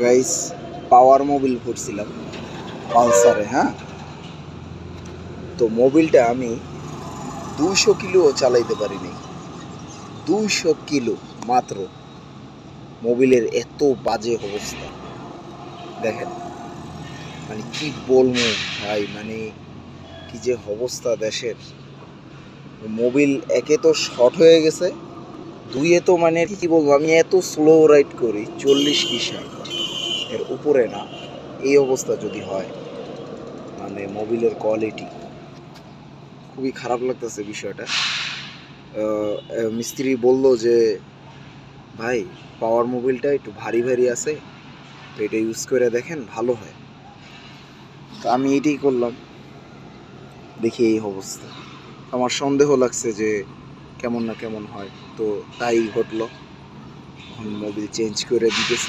Guys পাওয়ার Mobil ভরছিলাম পালসারে হ্যাঁ? তো মোবিলটা আমি দুশো কিলো চালাইতে পারিনি। দুশো কিলো মাত্র মোবিলের এত বাজে অবস্থা। দেখেন মানে কি বলব ভাই মানে কি যে অবস্থা দেশের। মোবিল একে তো শর্ট হয়ে গেছে, দুইয়ে তো মানে কি বলব, আমি এত স্লো রাইড করি, চল্লিশ কি ষাট এর উপরে না, এই অবস্থা যদি হয় মানে মোবিলের কোয়ালিটি খুবই খারাপ লাগতেছে বিষয়টা। মিস্ত্রি বলল যে, ভাই পাওয়ার মোবিলটা একটু ভারী ভারী আছে, তো এটা ইউজ করে দেখেন, ভালো হয়। তো আমি এটাই করলাম। দেখি এই অবস্থা। আমার সন্দেহ লাগছে যে, কেমন না কেমন হয়। তো তাই ঘটলো। এখন মোবিল চেঞ্জ করে দিতেছি।